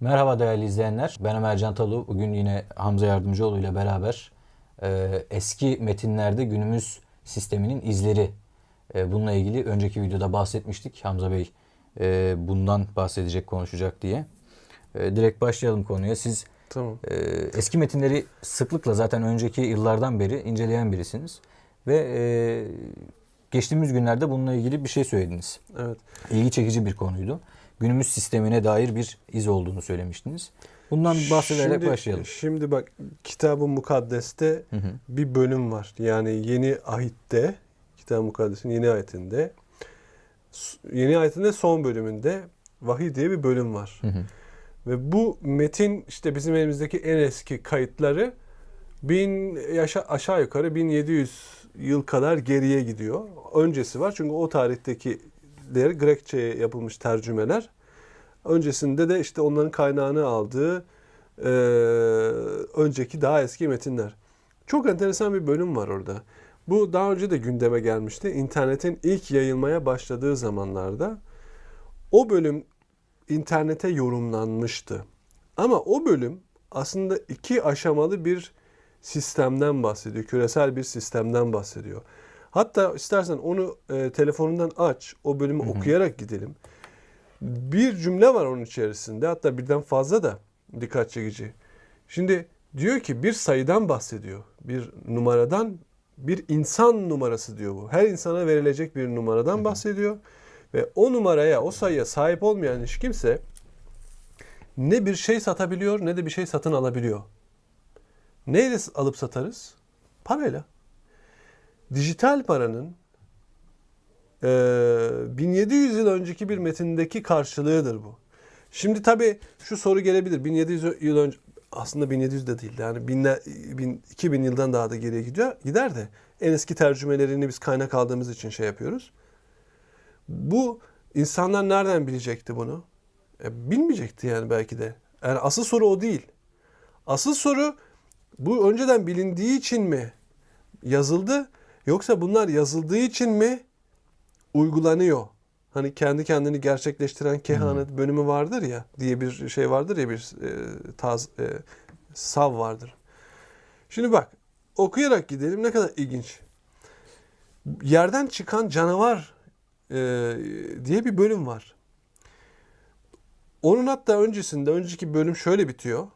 Merhaba değerli izleyenler. Ben Ömer Can Talu. Bugün yine Hamza Yardımcıoğlu ile beraber e, eski metinlerde günümüz sisteminin izleri. E, bununla ilgili önceki videoda bahsetmiştik. Hamza Bey e, bundan bahsedecek, konuşacak diye. E, direkt başlayalım konuya. Siz Tamam. e, eski metinleri sıklıkla zaten önceki yıllardan beri inceleyen birisiniz. Ve e, geçtiğimiz günlerde bununla ilgili bir şey söylediniz. Evet. ilgi çekici bir konuydu. Günümüz sistemine dair bir iz olduğunu söylemiştiniz. Bundan bahsederek Şimdi- başlayalım. Şimdi bak Kitab-ı Mukaddes'te Hı hı. bir bölüm var. Yani yeni ahitte, Kitab-ı Mukaddes'in yeni ayetinde, s- yeni ayetinde son bölümünde vahiy diye bir bölüm var. Hı hı. Ve bu metin işte bizim elimizdeki en eski kayıtları bin yaşa, aşağı yukarı 1700 yıl kadar geriye gidiyor. Öncesi var çünkü o tarihtekiler Grekçe'ye yapılmış tercümeler. Öncesinde de işte onların kaynağını aldığı eee, önceki daha eski metinler. Çok enteresan bir bölüm var orada. Bu daha önce de gündeme gelmişti. İnternetin ilk yayılmaya başladığı zamanlarda o bölüm internete yorumlanmıştı. Ama o bölüm aslında iki aşamalı bir sistemden bahsediyor. Küresel bir sistemden bahsediyor. Hatta istersen onu e, telefonundan aç, o bölümü okuyarak gidelim. Bir cümle var onun içerisinde, hatta birden fazla da dikkat çekici. Şimdi diyor ki bir sayıdan bahsediyor. Bir numaradan, bir insan numarası diyor bu. Her insana verilecek bir numaradan bahsediyor. Ve o numaraya, o sayıya sahip olmayan hiç kimse ne bir şey satabiliyor ne de bir şey satın alabiliyor. Neyle alıp satarız? Parayla. Dijital paranın eee, 1700 yıl önceki bir metindeki karşılığıdır bu. Şimdi tabii şu soru gelebilir. 1700 yıl önce aslında 1700 de değil. Yani binler, bin, 2000 yıldan daha da geriye gidiyor. Gider de en eski tercümelerini biz kaynak aldığımız için şey yapıyoruz. Bu insanlar nereden bilecekti bunu? E, bilmeyecekti yani belki de. Yani asıl soru o değil. Asıl soru bu önceden bilindiği için mi yazıldı yoksa bunlar yazıldığı için mi uygulanıyor? Hani kendi kendini gerçekleştiren kehanet bölümü vardır ya diye bir şey vardır ya bir e, taz e, sav vardır. Şimdi bak okuyarak gidelim ne kadar ilginç. Yerden çıkan canavar e, diye bir bölüm var. Onun hatta öncesinde önceki bölüm şöyle bitiyor.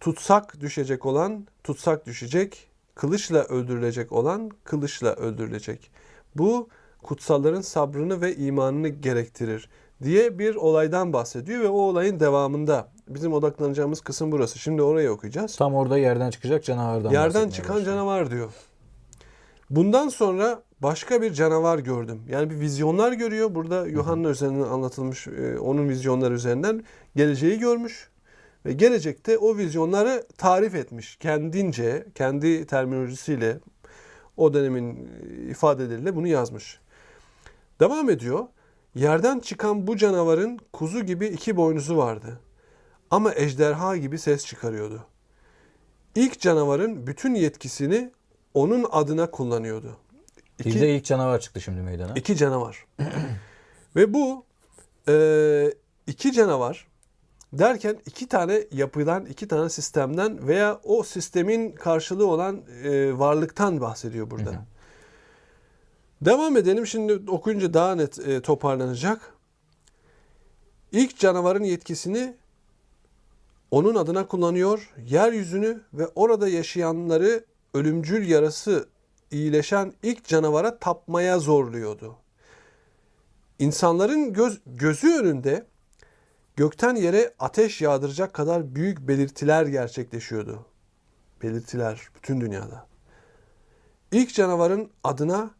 Tutsak düşecek olan tutsak düşecek, kılıçla öldürülecek olan kılıçla öldürülecek. Bu kutsalların sabrını ve imanını gerektirir diye bir olaydan bahsediyor ve o olayın devamında bizim odaklanacağımız kısım burası. Şimdi orayı okuyacağız. Tam orada yerden çıkacak canavardan Yerden çıkan başlıyor. canavar diyor. Bundan sonra başka bir canavar gördüm. Yani bir vizyonlar görüyor. Burada Yuhanna üzerinden anlatılmış e, onun vizyonları üzerinden geleceği görmüş. Ve gelecekte o vizyonları tarif etmiş. Kendince, kendi terminolojisiyle o dönemin e, ifadeleriyle bunu yazmış. Devam ediyor. Yerden çıkan bu canavarın kuzu gibi iki boynuzu vardı. Ama ejderha gibi ses çıkarıyordu. İlk canavarın bütün yetkisini onun adına kullanıyordu. Bir İki, de ilk canavar çıktı şimdi meydana. iki canavar. Ve bu e, iki canavar derken iki tane yapıdan, iki tane sistemden veya o sistemin karşılığı olan e, varlıktan bahsediyor burada. Hı hı. Devam edelim. Şimdi okuyunca daha net e, toparlanacak. İlk canavarın yetkisini onun adına kullanıyor. Yeryüzünü ve orada yaşayanları ölümcül yarası iyileşen ilk canavara tapmaya zorluyordu. İnsanların göz, gözü önünde gökten yere ateş yağdıracak kadar büyük belirtiler gerçekleşiyordu. Belirtiler bütün dünyada. İlk canavarın adına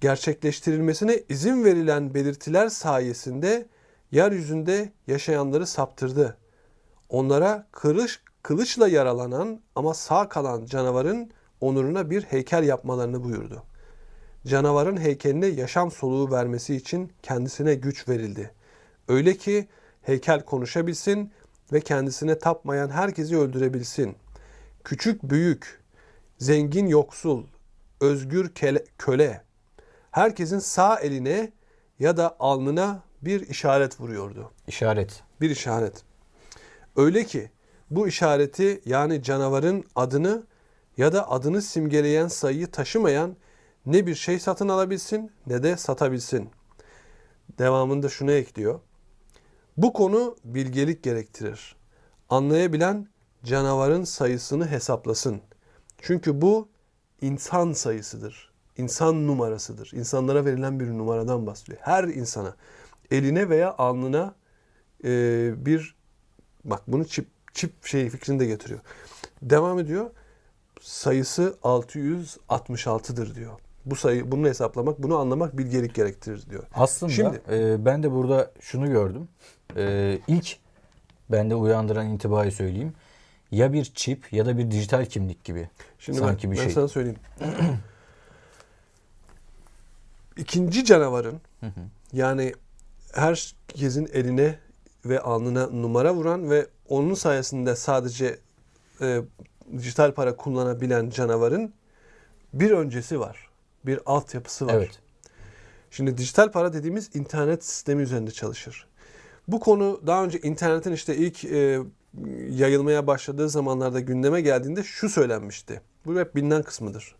gerçekleştirilmesine izin verilen belirtiler sayesinde yeryüzünde yaşayanları saptırdı. Onlara kılıç, kılıçla yaralanan ama sağ kalan canavarın onuruna bir heykel yapmalarını buyurdu. Canavarın heykeline yaşam soluğu vermesi için kendisine güç verildi. Öyle ki heykel konuşabilsin ve kendisine tapmayan herkesi öldürebilsin. Küçük büyük, zengin yoksul, özgür kele- köle, herkesin sağ eline ya da alnına bir işaret vuruyordu. İşaret. Bir işaret. Öyle ki bu işareti yani canavarın adını ya da adını simgeleyen sayıyı taşımayan ne bir şey satın alabilsin ne de satabilsin. Devamında şunu ekliyor. Bu konu bilgelik gerektirir. Anlayabilen canavarın sayısını hesaplasın. Çünkü bu insan sayısıdır. İnsan numarasıdır. İnsanlara verilen bir numaradan bahsediyor. Her insana eline veya alnına e, bir bak bunu çip çip şey fikrini de getiriyor. Devam ediyor. Sayısı 666'dır diyor. Bu sayı bunu hesaplamak, bunu anlamak bilgelik gerektirir diyor. Aslında Şimdi- e, ben de burada şunu gördüm. E, ilk bende uyandıran intibayı söyleyeyim. Ya bir çip ya da bir dijital kimlik gibi. Şimdi Sanki ben, bir ben şey. sana söyleyeyim. İkinci canavarın yani herkesin eline ve alnına numara vuran ve onun sayesinde sadece e, dijital para kullanabilen canavarın bir öncesi var. Bir altyapısı var. Evet. Şimdi dijital para dediğimiz internet sistemi üzerinde çalışır. Bu konu daha önce internetin işte ilk e, yayılmaya başladığı zamanlarda gündeme geldiğinde şu söylenmişti. Bu hep bilinen kısmıdır.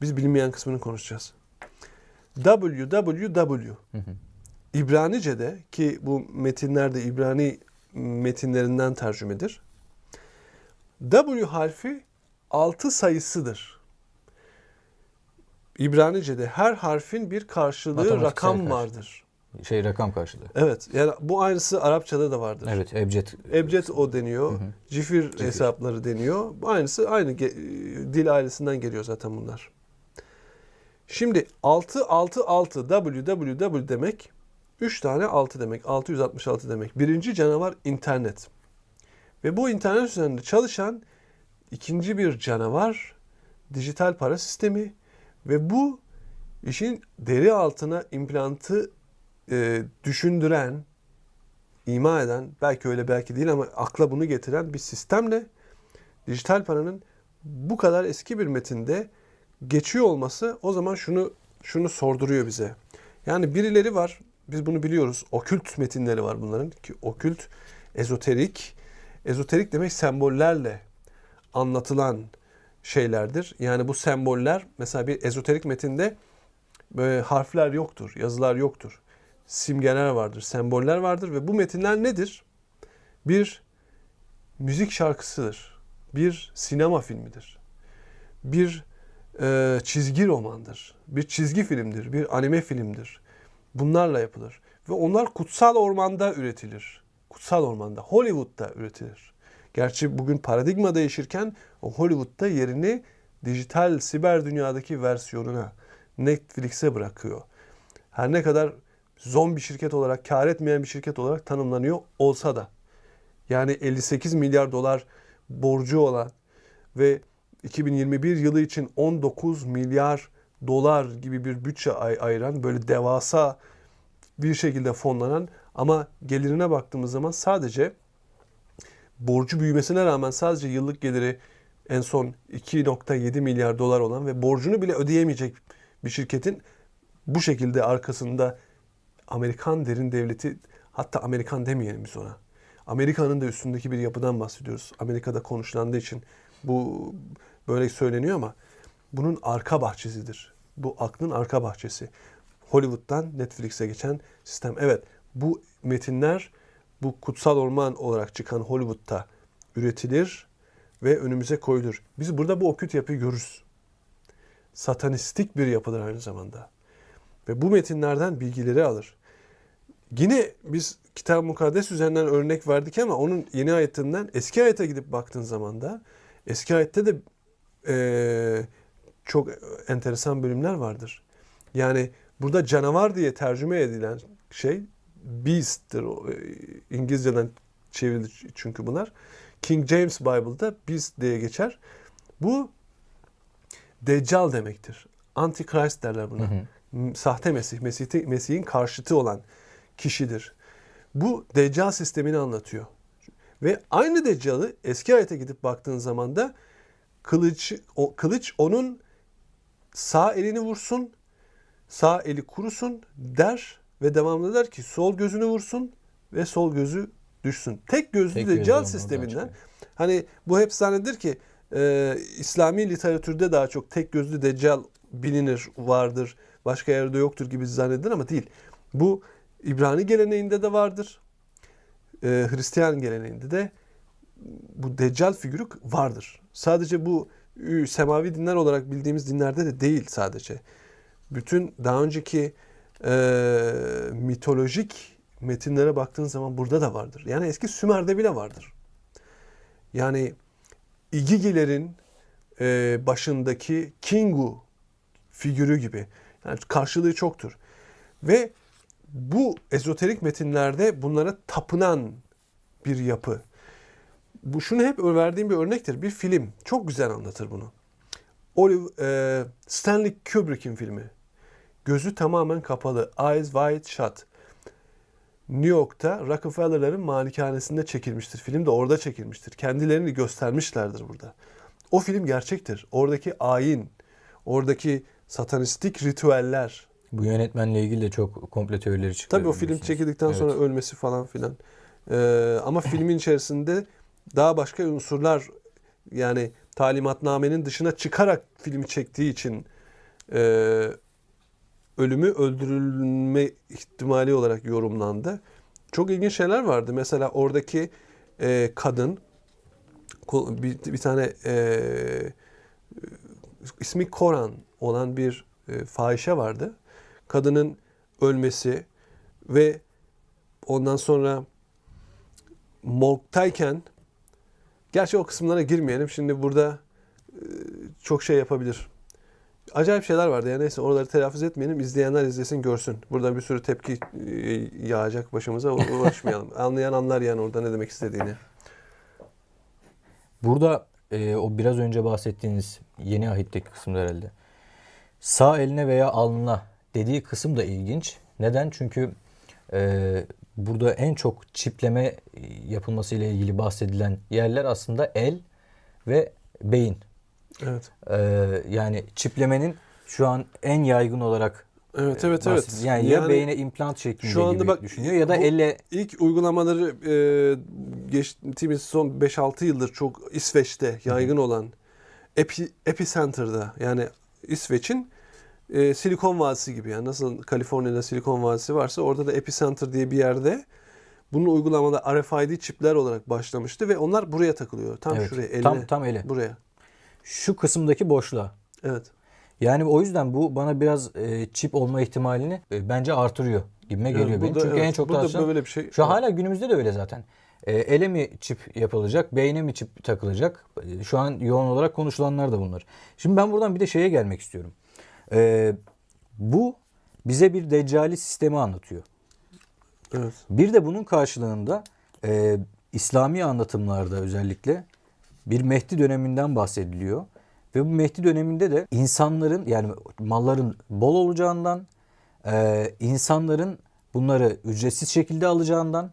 Biz bilinmeyen kısmını konuşacağız. www İbranice'de ki bu metinlerde İbrani metinlerinden tercümedir. W harfi altı sayısıdır. İbranice'de her harfin bir karşılığı Matematiksel rakam vardır. Şey rakam karşılığı. Evet. Yani bu aynısı Arapçada da vardır. Evet, ebced. Ebced o deniyor. Cifir, hesapları deniyor. Bu Aynısı aynı dil ailesinden geliyor zaten bunlar. Şimdi 6 6 6 www demek 3 tane 6 demek. 666 demek. Birinci canavar internet. Ve bu internet üzerinde çalışan ikinci bir canavar dijital para sistemi ve bu işin deri altına implantı e, düşündüren ima eden, belki öyle belki değil ama akla bunu getiren bir sistemle dijital paranın bu kadar eski bir metinde geçiyor olması o zaman şunu şunu sorduruyor bize. Yani birileri var, biz bunu biliyoruz. Okült metinleri var bunların ki okült ezoterik. Ezoterik demek sembollerle anlatılan şeylerdir. Yani bu semboller mesela bir ezoterik metinde böyle harfler yoktur, yazılar yoktur. Simgeler vardır, semboller vardır ve bu metinler nedir? Bir müzik şarkısıdır. Bir sinema filmidir. Bir e, çizgi romandır. Bir çizgi filmdir. Bir anime filmdir. Bunlarla yapılır. Ve onlar kutsal ormanda üretilir. Kutsal ormanda. Hollywood'da üretilir. Gerçi bugün paradigma değişirken o Hollywood'da yerini dijital siber dünyadaki versiyonuna Netflix'e bırakıyor. Her ne kadar zombi şirket olarak, kar etmeyen bir şirket olarak tanımlanıyor olsa da. Yani 58 milyar dolar borcu olan ve 2021 yılı için 19 milyar dolar gibi bir bütçe ay- ayıran böyle devasa bir şekilde fonlanan ama gelirine baktığımız zaman sadece borcu büyümesine rağmen sadece yıllık geliri en son 2.7 milyar dolar olan ve borcunu bile ödeyemeyecek bir şirketin bu şekilde arkasında Amerikan derin devleti hatta Amerikan demeyelim biz ona. Amerika'nın da üstündeki bir yapıdan bahsediyoruz. Amerika'da konuşulandığı için bu böyle söyleniyor ama bunun arka bahçesidir. Bu aklın arka bahçesi. Hollywood'dan Netflix'e geçen sistem. Evet bu metinler bu kutsal orman olarak çıkan Hollywood'da üretilir ve önümüze koyulur. Biz burada bu okült yapıyı görürüz. Satanistik bir yapıdır aynı zamanda. Ve bu metinlerden bilgileri alır. Yine biz Kitab-ı Mukaddes üzerinden örnek verdik ama onun yeni ayetinden eski ayete gidip baktığın zaman da eski ayette de eee, çok enteresan bölümler vardır. Yani burada canavar diye tercüme edilen şey beast'tir. E, İngilizceden çevrildi çünkü bunlar. King James Bible'da beast diye geçer. Bu Deccal demektir. Antichrist derler buna. M- Sahte Mesih, Mesih'i- Mesih'in karşıtı olan kişidir. Bu Deccal sistemini anlatıyor. Ve aynı Deccal'ı eski ayete gidip baktığın zaman da kılıç, o, kılıç onun sağ elini vursun, sağ eli kurusun der ve devamlı der ki sol gözünü vursun ve sol gözü düşsün. Tek gözlü Tek gözlü deccal oradan sisteminden hani bu hep zannedilir ki e, İslami literatürde daha çok tek gözlü deccal bilinir, vardır. Başka yerde yoktur gibi zannedilir ama değil. Bu İbrani geleneğinde de vardır. E, Hristiyan geleneğinde de bu deccal figürü vardır. Sadece bu semavi dinler olarak bildiğimiz dinlerde de değil sadece. Bütün daha önceki e, mitolojik metinlere baktığın zaman burada da vardır. Yani eski Sümer'de bile vardır. Yani İgigilerin e, başındaki Kingu figürü gibi. Yani karşılığı çoktur. Ve bu ezoterik metinlerde bunlara tapınan bir yapı. Bu şunu hep verdiğim bir örnektir. Bir film çok güzel anlatır bunu. Olive, e, Stanley Kubrick'in filmi. Gözü tamamen kapalı. Eyes Wide Shut. New York'ta Rockefeller'ların malikanesinde çekilmiştir. Film de orada çekilmiştir. Kendilerini göstermişlerdir burada. O film gerçektir. Oradaki ayin, oradaki satanistik ritüeller. Bu yönetmenle ilgili de çok komple teorileri çıktı. Tabii o film çekildikten Evet. sonra ölmesi falan filan. Ee, ama filmin içerisinde daha başka unsurlar yani talimatnamenin dışına çıkarak filmi çektiği için e, ölümü öldürülme ihtimali olarak yorumlandı. Çok ilginç şeyler vardı. Mesela oradaki e, kadın bir, bir tane e, ismi Koran olan bir e, fahişe vardı. Kadının ölmesi ve ondan sonra morgtayken gerçi o kısımlara girmeyelim. Şimdi burada e, çok şey yapabilir. Acayip şeyler vardı ya neyse oraları telaffuz etmeyelim. İzleyenler izlesin görsün. Burada bir sürü tepki e, yağacak başımıza uğraşmayalım. Anlayan anlar yani orada ne demek istediğini. Burada e, o biraz önce bahsettiğiniz yeni ahitteki kısımda herhalde. Sağ eline veya alnına dediği kısım da ilginç. Neden? Çünkü e, burada en çok çipleme yapılması ile ilgili bahsedilen yerler aslında el ve beyin. Evet. E, yani çiplemenin şu an en yaygın olarak Evet evet bahsediyor. evet. Yani, ya beyne implant şeklinde şu anda gibi bak, düşünüyor ya da elle İlk uygulamaları e, geçtiğimiz son 5-6 yıldır çok İsveç'te yaygın olan Epi, Epicenter'da yani İsveç'in e, Silikon Vadisi gibi yani nasıl Kaliforniya'da Silikon Vadisi varsa orada da Epicenter diye bir yerde bunun uygulamada RFID çipler olarak başlamıştı ve onlar buraya takılıyor. Tam Evet, şuraya, eline. tam tam ele. Buraya. Şu kısımdaki boşluğa. Evet. Yani o yüzden bu bana biraz e, çip olma ihtimalini e, bence artırıyor gibime geliyor Evet, benim. burada- Çünkü en evet, çok burada tartışılan böyle bir şey. şu hala günümüzde de öyle zaten. E, ele mi çip yapılacak, beyne mi çip takılacak? E, Şu an yoğun olarak konuşulanlar da bunlar. Şimdi ben buradan bir de şeye gelmek istiyorum. E, bu bize bir deccali sistemi anlatıyor. Evet. Bir de bunun karşılığında e, İslami anlatımlarda özellikle bir Mehdi döneminden bahsediliyor. Ve bu Mehdi döneminde de insanların yani malların bol olacağından, e, insanların bunları ücretsiz şekilde alacağından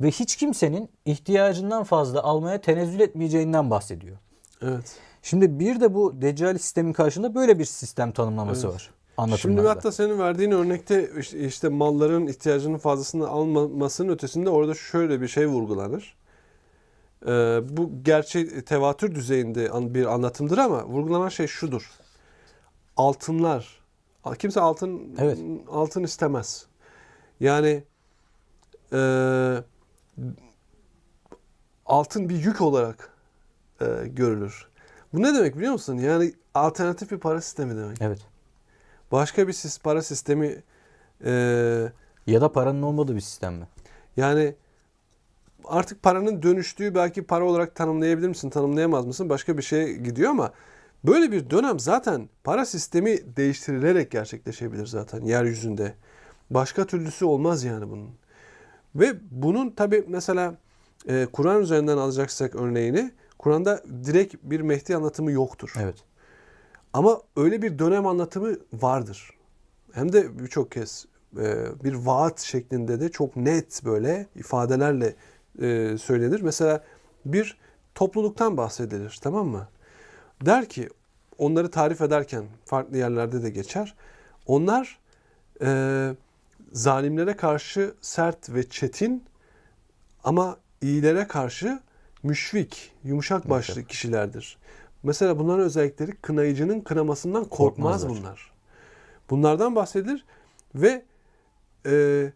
ve hiç kimsenin ihtiyacından fazla almaya tenezzül etmeyeceğinden bahsediyor. Evet. Şimdi bir de bu Deccali sistemin karşında böyle bir sistem tanımlaması Evet. var. Şimdi hatta senin verdiğin örnekte işte- işte malların ihtiyacının fazlasını almamasının ötesinde orada şöyle bir şey vurgulanır. Ee, bu gerçi tevatür düzeyinde bir anlatımdır ama vurgulanan şey şudur. Altınlar. Kimse altın Evet. altın istemez. Yani e, altın bir yük olarak e, görülür. Bu ne demek biliyor musun? Yani alternatif bir para sistemi demek. Evet. Başka bir sis- para sistemi e, Ya da paranın olmadığı bir sistem mi? yani artık paranın dönüştüğü belki para olarak tanımlayabilir misin, tanımlayamaz mısın? Başka bir şeye gidiyor ama böyle bir dönem zaten para sistemi değiştirilerek gerçekleşebilir zaten yeryüzünde. Başka türlüsü olmaz yani bunun. Ve bunun tabi mesela e, Kur'an üzerinden alacaksak örneğini Kur'an'da direkt bir Mehdi anlatımı yoktur. Evet. Ama öyle bir dönem anlatımı vardır. Hem de birçok kez e, bir vaat şeklinde de çok net böyle ifadelerle e, söylenir. Mesela bir topluluktan bahsedilir tamam mı? Der ki onları tarif ederken farklı yerlerde de geçer. Onlar e, zalimlere karşı sert ve çetin ama iyilere karşı müşfik, yumuşak başlı kişilerdir. Mesela bunların özellikleri kınayıcının kınamasından korkmaz Korkmazlar. bunlar. Bunlardan bahsedilir ve e,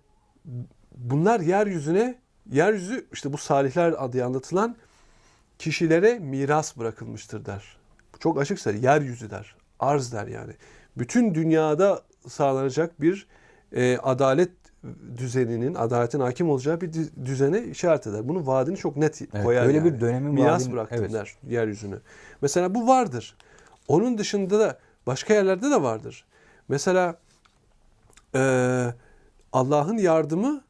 bunlar yeryüzüne, yeryüzü işte bu salihler adı anlatılan kişilere miras bırakılmıştır der. Çok açık söyler. Yeryüzü der. Arz der yani. Bütün dünyada sağlanacak bir e, adalet düzeninin, adaletin hakim olacağı bir dü- düzene işaret eder. Bunun vaadini çok net Evet, koyar böyle yani. bir dönemin Miras vaadini- bıraktım evet. der yeryüzünü. Mesela bu vardır. Onun dışında da başka yerlerde de vardır. Mesela e, Allah'ın yardımı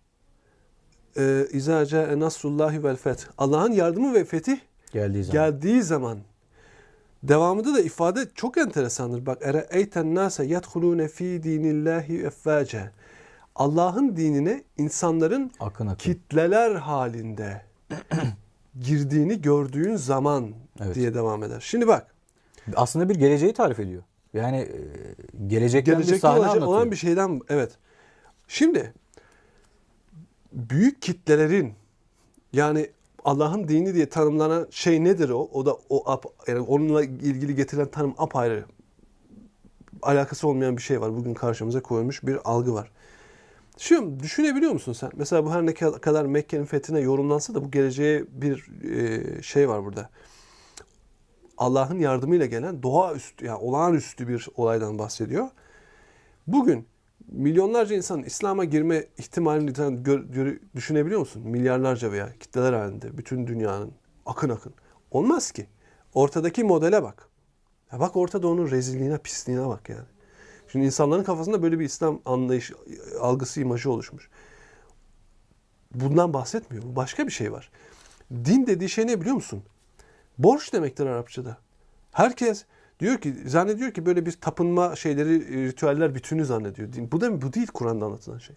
e, İzâ câe nasrullahi vel feth. Allah'ın yardımı ve fetih Geldiği zaman. geldiği zaman devamında da ifade çok enteresandır. Bak ere eyten nase yedhulune fi dinillahi efface. Allah'ın dinine insanların akın akın. kitleler halinde girdiğini gördüğün zaman Evet. diye devam eder. Şimdi bak Aslında bir geleceği tarif ediyor. Yani e, gelecekten bir gelecekte sahne olacak anlatıyor. olan bir şeyden evet. Şimdi büyük kitlelerin yani Allah'ın dini diye tanımlanan şey nedir o? O da o ap- yani onunla ilgili getirilen tanım apayrı. Alakası olmayan bir şey var. Bugün karşımıza koyulmuş bir algı var. Şimdi düşünebiliyor musun sen? Mesela bu her ne ka- kadar Mekke'nin fethine yorumlansa da bu geleceğe bir e, şey var burada. Allah'ın yardımıyla gelen doğaüstü, yani olağanüstü bir olaydan bahsediyor. Bugün milyonlarca insanın İslam'a girme ihtimalini düşünebiliyor musun? Milyarlarca veya kitleler halinde bütün dünyanın akın akın. Olmaz ki. Ortadaki modele bak. Ya bak ortada onun rezilliğine, pisliğine bak yani. Şimdi insanların kafasında böyle bir İslam anlayış, algısı, imajı oluşmuş. Bundan bahsetmiyor. Başka bir şey var. Din dediği şey ne biliyor musun? Borç demektir Arapçada. Herkes diyor ki zannediyor ki böyle bir tapınma şeyleri, ritüeller bütünü zannediyor. Din, bu da bu değil Kur'an'da anlatılan şey.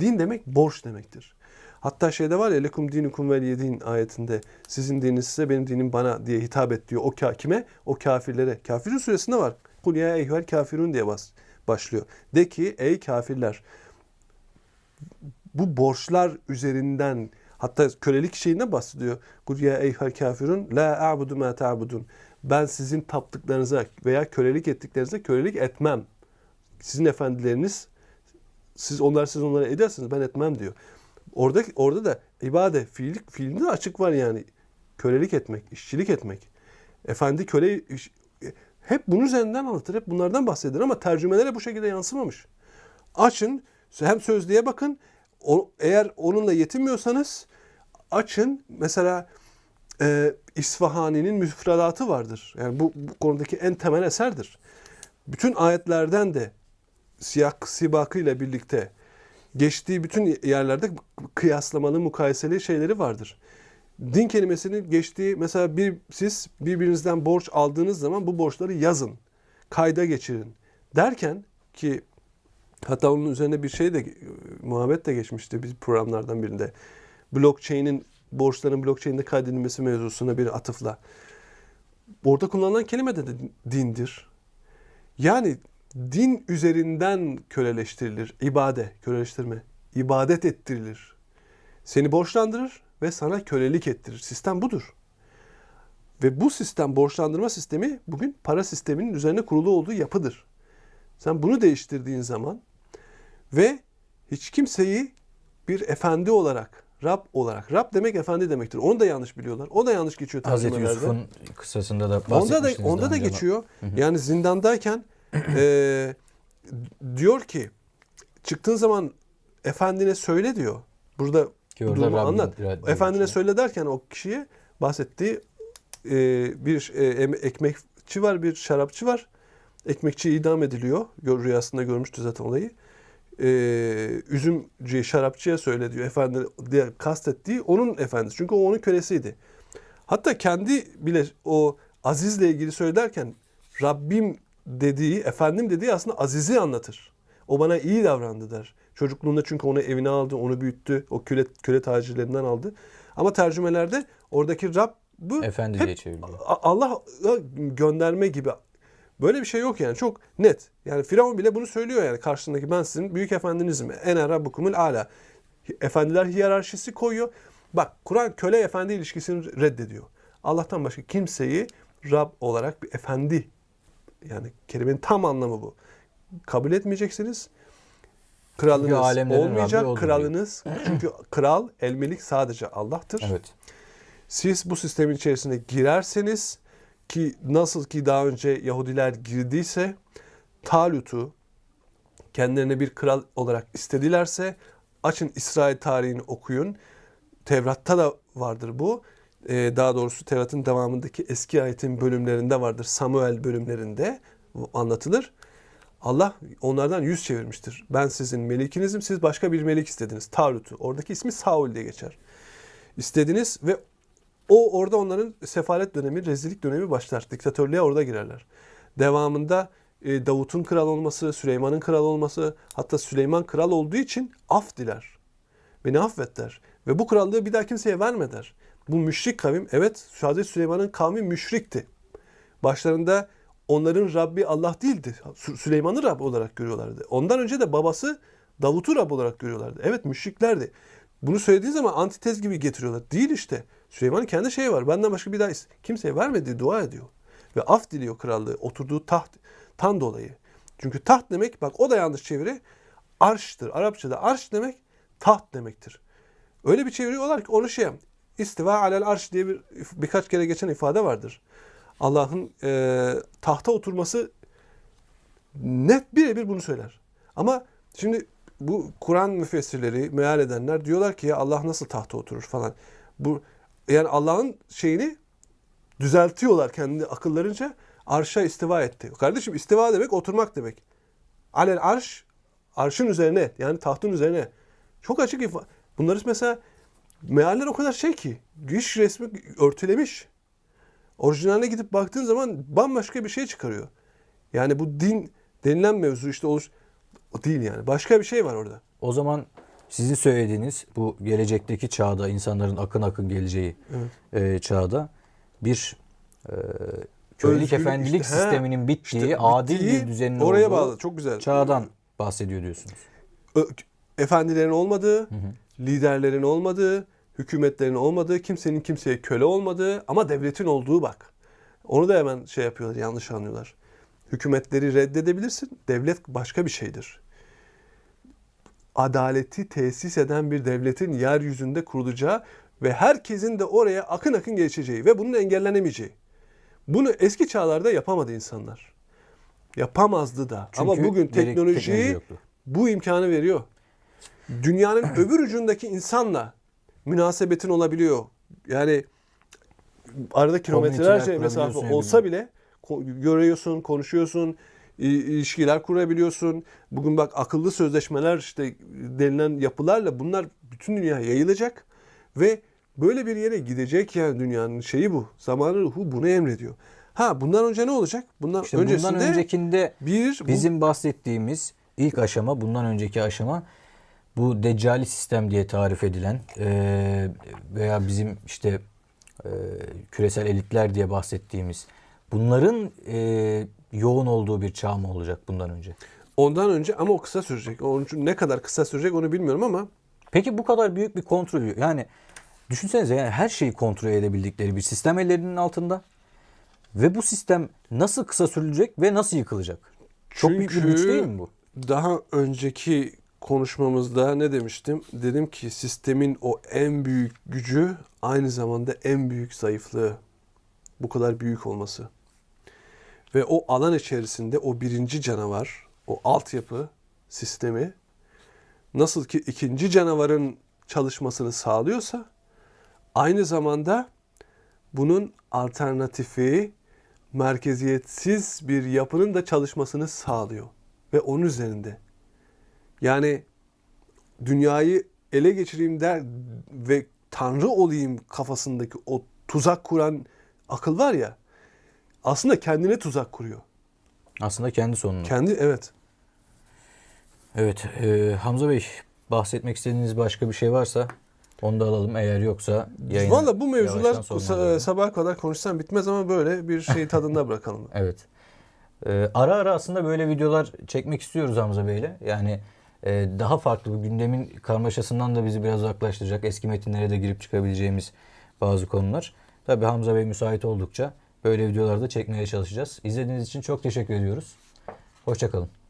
Din demek borç demektir. Hatta şeyde var ya lekum dinukum vel yedin ayetinde sizin dininiz size benim dinim bana diye hitap et diyor. O kime? O kafirlere. Kafirun suresinde var. Kul ya eyyuhel kafirun diye bas, başlıyor. De ki ey kafirler bu borçlar üzerinden hatta kölelik şeyinden bahsediyor. Kul ya eyyuhel kafirun la a'budu ma ta'budun. Ben sizin taptıklarınıza veya kölelik ettiklerinize kölelik etmem. Sizin efendileriniz siz onlar siz onlara edersiniz ben etmem diyor. Orada orada da ibadet fiillik fiilinde de açık var yani. Kölelik etmek, işçilik etmek. Efendi köle iş- hep bunun üzerinden anlatır. Hep bunlardan bahseder ama tercümelere bu şekilde yansımamış. Açın hem sözlüğe bakın. O, eğer onunla yetinmiyorsanız açın mesela e, İsfahani'nin müfredatı vardır. Yani bu, bu konudaki en temel eserdir. Bütün ayetlerden de siyak sibakıyla birlikte geçtiği bütün yerlerde kıyaslamalı, mukayeseli şeyleri vardır. Din kelimesinin geçtiği mesela bir siz birbirinizden borç aldığınız zaman bu borçları yazın, kayda geçirin derken ki hatta onun üzerine bir şey de e, muhabbet de geçmişti bir programlardan birinde. Blockchain'in borçların blockchain'de kaydedilmesi mevzusuna bir atıfla. Orada kullanılan kelime de dindir. Yani din üzerinden köleleştirilir. İbade, köleleştirme. İbadet ettirilir. Seni borçlandırır ve sana kölelik ettirir. Sistem budur. Ve bu sistem, borçlandırma sistemi bugün para sisteminin üzerine kurulu olduğu yapıdır. Sen bunu değiştirdiğin zaman ve hiç kimseyi bir efendi olarak, Rab olarak, Rab demek efendi demektir. Onu da yanlış biliyorlar. O da yanlış geçiyor Hazreti. Yusuf'un kısasında da Onda da onda da geçiyor. Yani zindandayken e, diyor ki çıktığın zaman efendine söyle diyor. Burada Orada durumu Rabbin anlat. ediyor Efendine şey. söyle derken o kişiye bahsettiği e, bir e, ekmekçi var, bir şarapçı var. Ekmekçi idam ediliyor. Gör, rüyasında görmüştü zaten olayı. E, üzümcüye, şarapçıya söyle diyor. Efendi diye kastettiği onun efendisi. Çünkü o onun kölesiydi. Hatta kendi bile o Aziz'le ilgili söylerken Rabbim dediği, efendim dediği aslında Aziz'i anlatır. O bana iyi davrandı der. Çocukluğunda çünkü onu evine aldı, onu büyüttü. O köle, köle tacirlerinden aldı. Ama tercümelerde oradaki Rabb'ı Efendi hep diye çevriliyor. A- Allah'a gönderme gibi. Böyle bir şey yok yani çok net. Yani Firavun bile bunu söylüyor yani karşısındaki ben sizin büyük efendinizim. Ene rabbukumul ala. Efendiler hiyerarşisi koyuyor. Bak Kur'an köle efendi ilişkisini reddediyor. Allah'tan başka kimseyi Rab olarak bir efendi yani kelimenin tam anlamı bu. Kabul etmeyeceksiniz. Kralınız olmayacak. Kralınız çünkü kral elmelik sadece Allah'tır. Evet. Siz bu sistemin içerisine girerseniz ki nasıl ki daha önce Yahudiler girdiyse Talut'u kendilerine bir kral olarak istedilerse açın İsrail tarihini okuyun. Tevrat'ta da vardır bu. Ee, daha doğrusu Tevrat'ın devamındaki eski ayetin bölümlerinde vardır. Samuel bölümlerinde anlatılır. Allah onlardan yüz çevirmiştir. Ben sizin melikinizim, siz başka bir melik istediniz. Talut'u. Oradaki ismi Saul diye geçer. İstediniz ve o orada onların sefalet dönemi, rezillik dönemi başlar. Diktatörlüğe orada girerler. Devamında e, Davut'un kral olması, Süleyman'ın kral olması, hatta Süleyman kral olduğu için af diler. Beni affet der. Ve bu krallığı bir daha kimseye verme der. Bu müşrik kavim, evet Hazreti Süleyman'ın kavmi müşrikti. Başlarında onların Rabbi Allah değildi. Sü- Süleyman'ı Rab olarak görüyorlardı. Ondan önce de babası Davut'u Rab olarak görüyorlardı. Evet müşriklerdi. Bunu söylediği zaman antitez gibi getiriyorlar. Değil işte. Süleyman'ın kendi şeyi var. Benden başka bir daha is- kimseye vermediği dua ediyor. Ve af diliyor krallığı. Oturduğu taht tan dolayı. Çünkü taht demek bak o da yanlış çeviri. Arştır. Arapçada arş demek taht demektir. Öyle bir çeviriyorlar ki onu şey. İstiva alel arş diye bir birkaç kere geçen ifade vardır. Allah'ın e, tahta oturması net birebir bunu söyler. Ama şimdi bu Kur'an müfessirleri, meal edenler diyorlar ki ya Allah nasıl tahta oturur falan. Bu yani Allah'ın şeyini düzeltiyorlar kendi akıllarınca arşa istiva etti. Kardeşim istiva demek oturmak demek. Alel arş arşın üzerine yani tahtın üzerine. Çok açık ifade. Bunları mesela mealler o kadar şey ki güç resmi örtülemiş. Orijinaline gidip baktığın zaman bambaşka bir şey çıkarıyor. Yani bu din denilen mevzu işte oluş o değil yani. Başka bir şey var orada. O zaman sizin söylediğiniz bu gelecekteki çağda insanların akın akın geleceği e, çağda bir e, kölelik Özgürlük efendilik işte, he. sisteminin bittiği, İşte adil bittiği bir düzenin oraya olduğu bağlı. Çok güzel. çağdan bahsediyor diyorsunuz. Ö- efendilerin olmadığı, liderlerin olmadığı, hükümetlerin olmadığı, kimsenin kimseye köle olmadığı ama devletin olduğu bak. Onu da hemen şey yapıyorlar, yanlış anlıyorlar. Hükümetleri reddedebilirsin, devlet başka bir şeydir. Adaleti tesis eden bir devletin yeryüzünde kurulacağı ve herkesin de oraya akın akın geçeceği ve bunun engellenemeyeceği. Bunu eski çağlarda yapamadı insanlar. Yapamazdı da. Ama Çünkü bugün gerek- teknoloji bu imkanı veriyor. Dünyanın öbür ucundaki insanla münasebetin olabiliyor. Yani arada kilometrelerce mesafe ya olsa bile görüyorsun, konuşuyorsun, ilişkiler kurabiliyorsun. Bugün bak akıllı sözleşmeler işte denilen yapılarla bunlar bütün dünyaya yayılacak ve böyle bir yere gidecek yani dünyanın şeyi bu. Zamanı ruhu bunu emrediyor. Ha bundan önce ne olacak? Bundan İşte öncesinde bundan öncekinde bir bu- bizim bahsettiğimiz ilk aşama, bundan önceki aşama bu deccali sistem diye tarif edilen eee, veya bizim işte eee, küresel elitler diye bahsettiğimiz bunların eee, yoğun olduğu bir çağ mı olacak bundan önce? Ondan önce ama o kısa sürecek. Onun için ne kadar kısa sürecek onu bilmiyorum ama Peki bu kadar büyük bir kontrol yani düşünsenize yani her şeyi kontrol edebildikleri bir sistem ellerinin altında ve bu sistem nasıl kısa sürülecek ve nasıl yıkılacak? Çok büyük bir güç Çünkü değil mi bu? Daha önceki konuşmamızda ne demiştim? Dedim ki sistemin o en büyük gücü aynı zamanda en büyük zayıflığı. Bu kadar büyük olması. Ve o alan içerisinde o birinci canavar, o altyapı sistemi nasıl ki ikinci canavarın çalışmasını sağlıyorsa aynı zamanda bunun alternatifi merkeziyetsiz bir yapının da çalışmasını sağlıyor. Ve onun üzerinde. Yani dünyayı ele geçireyim der ve tanrı olayım kafasındaki o tuzak kuran akıl var ya aslında kendine tuzak kuruyor. Aslında kendi sonunu. Kendi evet. Evet, e, Hamza Bey bahsetmek istediğiniz başka bir şey varsa onu da alalım. Eğer yoksa yayını Valla bu mevzular yavaştan sa- sonlandıralım. sabaha kadar konuşsam bitmez ama böyle bir şey tadında bırakalım. Evet. E, ara ara aslında böyle videolar çekmek istiyoruz Hamza Bey'le. Yani e, daha farklı bir gündemin karmaşasından da bizi biraz uzaklaştıracak. Eski metinlere de girip çıkabileceğimiz bazı konular. Tabii Hamza Bey müsait oldukça böyle videolarda çekmeye çalışacağız. İzlediğiniz için çok teşekkür ediyoruz. Hoşçakalın.